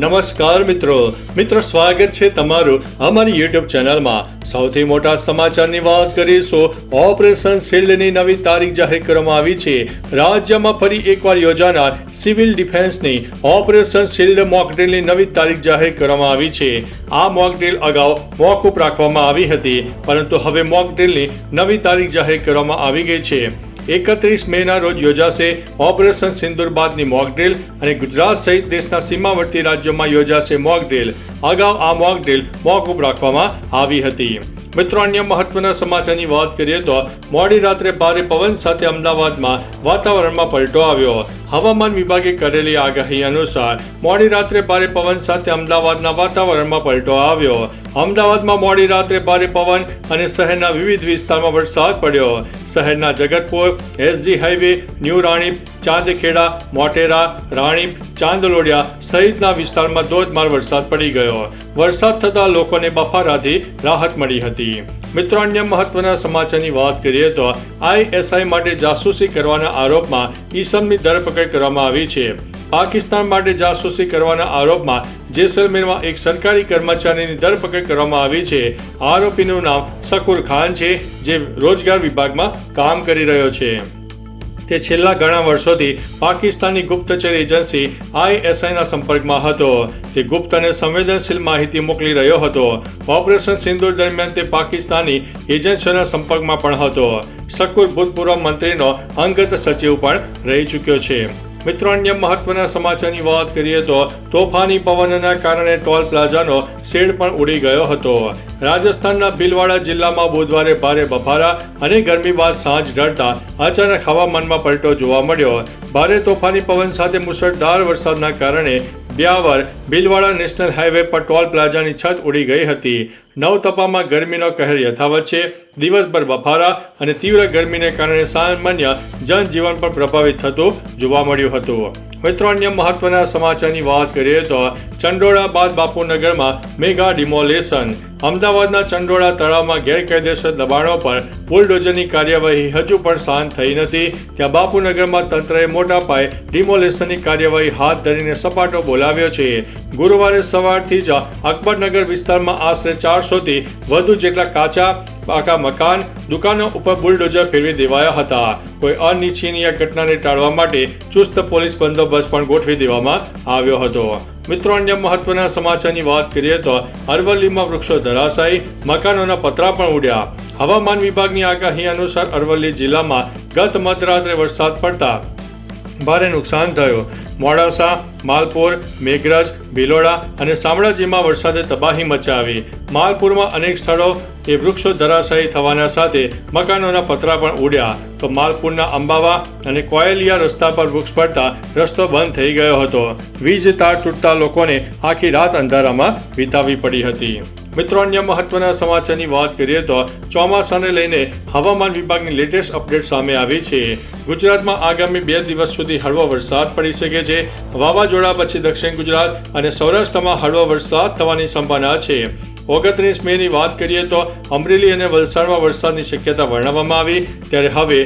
નમસ્કાર મિત્રો. મિત્રો, સ્વાગત છે તમારું અમારી યુટ્યુબ ચેનલમાં. સૌથી મોટા સમાચારની વાત કરીશું. ઓપરેશન શિલ્ડની નવી તારીખ જાહેર કરવામાં આવી છે. રાજ્યમાં ફરી એકવાર યોજાનાર સિવિલ ડિફેન્સની ઓપરેશન શિલ્ડ મોકડ્રીલની નવી તારીખ જાહેર કરવામાં આવી છે. આ મોકડ્રીલ અગાઉ મોકૂફ રાખવામાં આવી હતી, પરંતુ હવે મોકડ્રીલની નવી તારીખ જાહેર કરવામાં આવી ગઈ છે. એકત્રીસ મેના રોજ યોજાશે ઓપરેશન સિંદુર બાદની મોક ડ્રિલ અને ગુજરાત સહિત દેશના સીમાવર્તી રાજ્યોમાં યોજાશે મોક ડ્રિલ. અગાઉ આ મોક ડ્રિલ મોકૂફ રાખવામાં આવી હતી. મિત્રો, અન્ય મહત્વના સમાચારની વાત કરીએ તો મોડી રાત્રે ભારે પવન સાથે અમદાવાદમાં વાતાવરણમાં પલટો આવ્યો. હવામાન વિભાગે કરેલી આગાહી અનુસાર મોડી રાત્રે ભારે પવન સાથે અમદાવાદના વાતાવરણમાં પલટો આવ્યો. અમદાવાદમાં મોડી રાત્રે ભારે પવન અને શહેરના વિવિધ વિસ્તારમાં વરસાદ પડ્યો. શહેરના Jagatpur, SG highway, new Ranip Chandkheda Motera Ranip Chandlodia સહિતના વિસ્તારમાં ધોધમાર વરસાદ પડી ગયો. વરસાદ થતાં લોકોને બફારાથી રાહત મળી હતી. મિત્રો, અન્ય મહત્વના સમાચારની વાત કરીએ તો આઈએસઆઈ માટે જાસૂસી કરવાના આરોપમાં ઈસમની ધરપકડ કરવામાં આવી છે. પાકિસ્તાન માટે જાસૂસી કરવાના આરોપમાં જેસલમેરમાં એક સરકારી કર્મચારીની ધરપકડ કરવામાં આવી છે. આરોપીનું નામ શકુર ખાન છે, જે રોજગાર વિભાગમાં કામ કરી રહ્યો છે. તે છેલ્લા ઘણા વર્ષોથી પાકિસ્તાની ગુપ્તચર એજન્સી આઈએસઆઈના સંપર્કમાં હતો. તે ગુપ્ત અને સંવેદનશીલ માહિતી મોકલી રહ્યો હતો. ઓપરેશન સિંદૂર દરમિયાન તે પાકિસ્તાની એજન્સીઓના સંપર્કમાં પણ હતો. શકુર ભૂતપૂર્વ મંત્રીનો અંગત સચિવ પણ રહી ચૂક્યો છે. મિત્રો, અન્ય મહત્વના સમાચારની વાત કરીએ તો તોફાની પવનના કારણે ટોલ પ્લાઝાનો શેડ પણ ઉડી ગયો હતો. રાજસ્થાનના ભીલવાડા જિલ્લામાં બુધવારે ભારે બફારા અને ગરમી બાદ સાંજ ઢળતા અચાનક હવામાનમાં પલટો જોવા મળ્યો. ભારે તોફાની પવન સાથે મુશળધાર વરસાદના કારણે બ્યાવર ભીલવાડા નેશનલ હાઈવે પર ટોલ પ્લાઝાની છત ઉડી ગઈ હતી. નવતપામાં ગરમીનો કહેર યથાવત છે. દિવસભર બફારા અને તીવ્ર ગરમીને કારણે સામાન્ય જનજીવન પર પ્રભાવિત થતું જોવા મળ્યું હતું. મિત્રો, અન્ય મહત્વના સમાચારની વાત કરીએ તો ચંડોળા બાદ બાપુનગરમાં મેગા ડિમોલેશન. અમદાવાદના ચંડોળા તળાવમાં ગેરકાયદેસર દબાણો પર બુલડોઝરની કાર્યવાહી હજુ પણ શાંત થઈ નથી. ત્યાં બાપુનગરમાં તંત્રએ મોટા પાયે ડિમોલેશનની કાર્યવાહી હાથ ધરીને સપાટો બોલાવ્યો છે. ગુરુવારે સવારથી જ અકબરનગર વિસ્તારમાં આશરે ચારસોથી વધુ જેટલા કાચા પાકા મકાન, દુકાનો ઉપર બુલડોઝર ફેરવી દેવાયા હતા. કોઈ અનિચ્છનીય ઘટનાને ટાળવા માટે ચુસ્ત પોલીસ બંદોબસ્ત પણ ગોઠવી દેવામાં આવ્યો હતો. મિત્રો, અન્ય મહત્વના સમાચારની વાત કરીએ તો અરવલ્લીમાં વૃક્ષો ધરાશાયી, મકાનોના પતરા પણ ઉડ્યા. હવામાન વિભાગની આગાહી અનુસાર અરવલ્લી જિલ્લામાં ગત મધરાત્રે વરસાદ પડતા ભારે નુકસાન થયું. મોડાસા માલપુર, મેઘરજ, ભિલોડા અને શામળાજીમાં વરસાદે તબાહી મચાવી. માલપુરમાં અનેક સ્થળો એ વૃક્ષો ધરાશાયી થવાના સાથે મકાનોના પતરા પણ ઉડ્યા. તો માલપુરના અંબાવા અને કોયલિયા રસ્તા પર વૃક્ષ પડતા રસ્તો બંધ થઈ ગયો હતો. વીજ તાર તૂટતા લોકોને આખી રાત અંધારામાં વિતાવી પડી હતી. મિત્રો, અન્ય મહત્વના સમાચારની વાત કરીએ તો ચોમાસાને લઈને હવામાન વિભાગની લેટેસ્ટ અપડેટ સામે આવી છે. ગુજરાતમાં આગામી બે દિવસ સુધી હળવો વરસાદ પડી શકે છે. વાવાઝોડા પછી દક્ષિણ ગુજરાત અને સૌરાષ્ટ્રમાં હળવો વરસાદ થવાની સંભાવના છે. ઓગણત્રીસ મેની વાત કરીએ તો અમરેલી અને વલસાડમાં વરસાદની શક્યતા વર્ણવવામાં આવી. ત્યારે હવે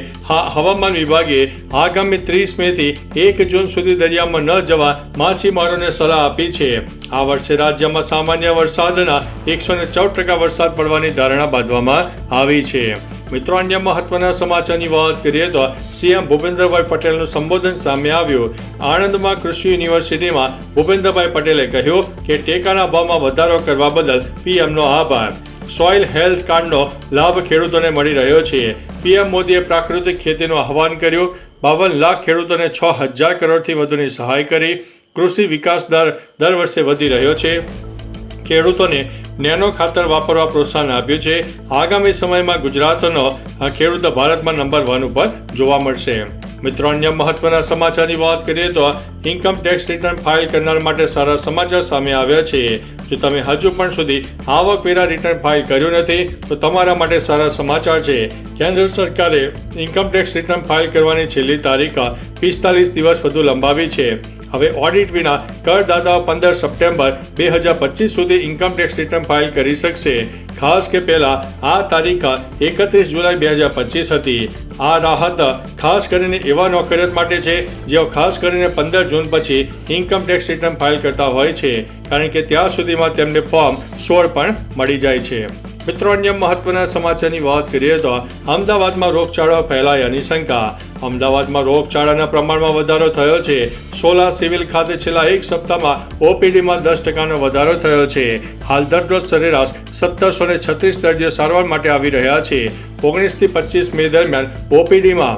હવામાન વિભાગે આગામી ત્રીસ મેથી એક જૂન સુધી દરિયામાં ન જવા માછીમારોને સલાહ આપી છે. આ વર્ષે રાજ્યમાં સામાન્ય વરસાદના એકસો ને ચૌદ ટકા વરસાદ પડવાની ધારણા બાંધવામાં આવી છે. મિત્રો, અન્ય મહત્વના સમાચારની વાત કરીએ તો સીએમ ભૂપેન્દ્રભાઈ પટેલનું સંબોધન સામે આવ્યું. આણંદમાં કૃષિ યુનિવર્સિટીમાં ભૂપેન્દ્રભાઈ પટેલે કહ્યું કે ટેકાના ભાવમાં વધારો કરવા બદલ પીએમનો આભાર. સોઇલ હેલ્થ કાર્ડનો લાભ ખેડૂતોને મળી રહ્યો છે. પીએમ મોદીએ પ્રાકૃતિક ખેતીનું આહવાન કર્યું. બાવન લાખ ખેડૂતોને છ હજાર કરોડથી વધુની સહાય કરી. કૃષિ વિકાસ દર દર વર્ષે વધી રહ્યો છે. ખેડૂતોને નેનો ખાતર વાપરવા પ્રોત્સાહન આપ્યું છે. આગામી સમયમાં ગુજરાતનો ખેડૂત ભારતમાં નંબર વન ઉપર જોવા મળશે. મિત્રો, અન્ય મહત્વના સમાચારની વાત કરીએ તો ઇન્કમ ટેક્સ રિટર્ન ફાઇલ કરનાર માટે સારા સમાચાર સામે આવ્યા છે. જો તમે હજુ પણ સુધી આવકવેરા રિટર્ન ફાઇલ કર્યું નથી, તો તમારા માટે સારા સમાચાર છે. કેન્દ્ર સરકારે ઇન્કમ ટેક્સ રિટર્ન ફાઇલ કરવાની છેલ્લી તારીખ પિસ્તાલીસ દિવસ વધુ લંબાવી છે. હવે ઓડિટ વિના કરદાતાઓ પંદર સપ્ટેમ્બર બે હજાર પચીસ સુધી ઇન્કમ ટેક્સ રિટર્ન ફાઇલ કરી શકશે. ખાસ કે પહેલા આ તારીખ એકત્રીસ જુલાઈ બે હજાર પચીસ હતી. આ રાહત ખાસ કરીને એવા નોકરિયાત માટે છે જેઓ ખાસ કરીને પંદર જૂન પછી ઇન્કમ ટેક્સ રિટર્ન ફાઇલ કરતા હોય છે. કારણ કે ત્યાં સુધીમાં તેમને ફોર્મ સોળ પણ મળી જાય છે. મિત્રો, અન્ય મહત્વના સમાચારની વાત કરીએ તો અમદાવાદમાં રોગચાળો ફેલાયાની શંકા. અમદાવાદમાં રોગચાળાના પ્રમાણમાં વધારો થયો છે. સોલા સિવિલ ખાતે છેલ્લા એક સપ્તાહમાં ઓપીડીમાં દસ ટકાનો વધારો થયો છે. હાલ દરરોજ સરેરાશ સત્તરસો ને છત્રીસ દર્દીઓ સારવાર માટે આવી રહ્યા છે. ઓગણીસથી પચીસ મે દરમિયાન ઓપીડીમાં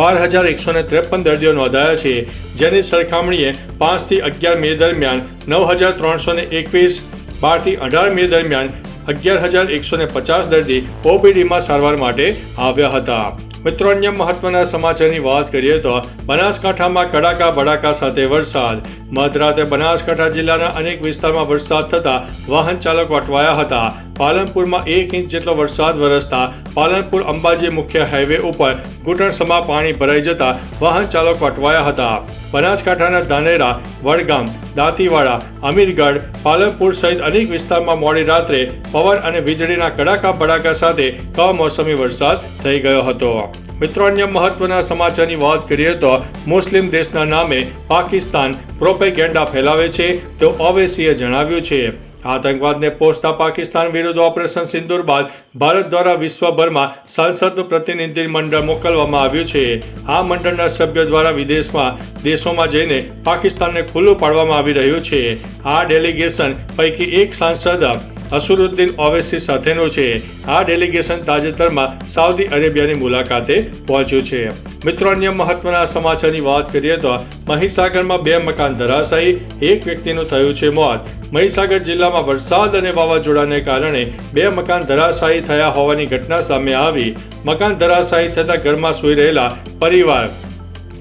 બાર હજાર એકસો ને ત્રેપન દર્દીઓ નોંધાયા છે. જેની સરખામણીએ પાંચથી અગિયાર મે દરમિયાન નવ હજાર ત્રણસો ને એકવીસ બારથી અઢાર મે દરમિયાન અગિયાર હજાર એકસો ને પચાસ દર્દી ઓપીડીમાં સારવાર માટે આવ્યા હતા. મિત્રો, અન્ય મહત્વના સમાચારની વાત કરીએ તો બનાસકાંઠામાં કડાકા બડાકા સાથે વરસાદ. મધરાતે બનાસકાંઠા જિલ્લાના અનેક વિસ્તારમાં વરસાદ થતા વાહન ચાલકો અટવાયા હતા. પાલનપુરમાં એક ઇંચ જેટલો વરસાદ વરસતા પાલનપુર અંબાજી મુખ્ય હાઈવે ઉપર ઘૂંટણસમા પાણી ભરાઈ જતા વાહન ચાલકો અટવાયા હતા. બનાસકાંઠાના ધાનેરા, વડગામ, દાંતીવાડા, અમીરગઢ, પાલનપુર સહિત અનેક વિસ્તારમાં મોડી રાત્રે પવન અને વીજળીના કડાકા ભડાકા સાથે કમોસમી વરસાદ થઈ ગયો હતો. મિત્રો, અન્ય મહત્વના સમાચારની વાત કરીએ તો મુસ્લિમ દેશના નામે પાકિસ્તાન પ્રોપેગેન્ડા ફેલાવે છે તો ઓવેસીએ જણાવ્યું છે. આતંકવાદને પોષતા પાકિસ્તાન વિરુદ્ધ ઓપરેશન સિંદુર બાદ ભારત દ્વારા વિશ્વભરમાં સંસદનું પ્રતિનિધિ મંડળ મોકલવામાં આવ્યું છે. આ મંડળના સભ્યો દ્વારા વિદેશમાં દેશોમાં જઈને પાકિસ્તાનને ખુલ્લું પાડવામાં આવી રહ્યું છે. આ ડેલિગેશન પૈકી એક સાંસદ અસુરુદ્દીન ઓવેસી સાથેનું છે. આ ડેલિગેશન તાજેતરમાં સાઉદી અરેબિયાની મુલાકાતે પહોંચ્યું છે. મિત્રો, અન્ય મહત્વના સમાચારની વાત કરીએ તો મહીસાગરમાં બે મકાન ધરાશાયી, એક વ્યક્તિનું થયું છે મોત. મહીસાગર જિલ્લામાં વરસાદ અને વાવાઝોડાને કારણે બે મકાન ધરાશાયી થયા હોવાની ઘટના સામે આવી. મકાન ધરાશાયી થતા ઘરમાં સૂઈ રહેલા પરિવાર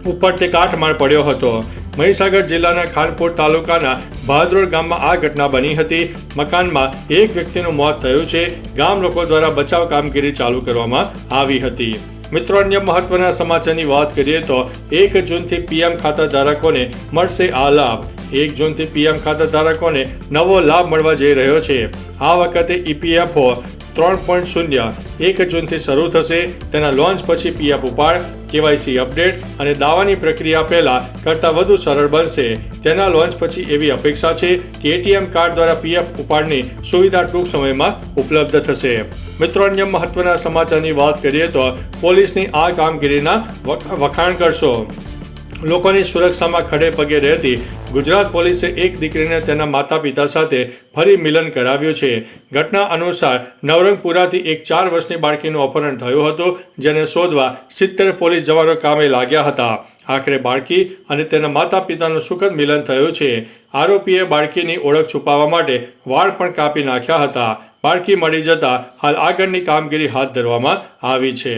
ઉપર તે કાટમાળ પડ્યો હતો. મહીસાગર જિલ્લાના ખાનપુર તાલુકાના ભાદરોડ ગામમાં આ ઘટના બની હતી. મકાનમાં એક વ્યક્તિનું મોત થયું છે. ગામ લોકો દ્વારા બચાવ કામગીરી ચાલુ કરવામાં આવી હતી. મિત્રો, અન્ય મહત્વના સમાચારની વાત કરીએ તો એક જૂનથી પીએમ ખાતા ધારકોને મળશે આ લાભ. એક જૂનથી પીએમ ખાતા ધારકોને નવો લાભ મળવા જઈ રહ્યો છે. આ વખતે ઈપીએફઓ ત્રણ પોઈન્ટ શૂન્ય એક જૂનથી શરૂ થશે. તેના લોન્ચ પછી પીએફ ઉપાડ કેવાયસી અપડેટ અને દાવાની પ્રક્રિયા પહેલા કરતાં વધુ સરળ બનશે. તેના લોન્ચ પછી એવી અપેક્ષા છે કે એટીએમ કાર્ડ દ્વારા પીએફ ઉપાડની સુવિધા ટૂંક સમયમાં ઉપલબ્ધ થશે. મિત્રો, અન્ય મહત્વના સમાચારની વાત કરીએ તો પોલીસની આ કામગીરીના વખાણ કરશો. લોકોની સુરક્ષામાં ખડે પગે રહેતી ગુજરાત પોલીસે એક દીકરીને તેના માતા પિતા સાથે ફરી મિલન કરાવ્યું છે. ઘટના અનુસાર નવરંગપુરાથી એક ચાર વર્ષની બાળકીનું અપહરણ થયું હતું, જેને શોધવા સિત્તેર પોલીસ જવાનો કામે લાગ્યા હતા. આખરે બાળકી અને તેના માતા પિતાનું સુખદ મિલન થયું છે. આરોપીએ બાળકીની ઓળખ છુપાવવા માટે વાળ પણ કાપી નાખ્યા હતા. બાળકી મળી જતા હાલ આગળની કામગીરી હાથ ધરવામાં આવી છે.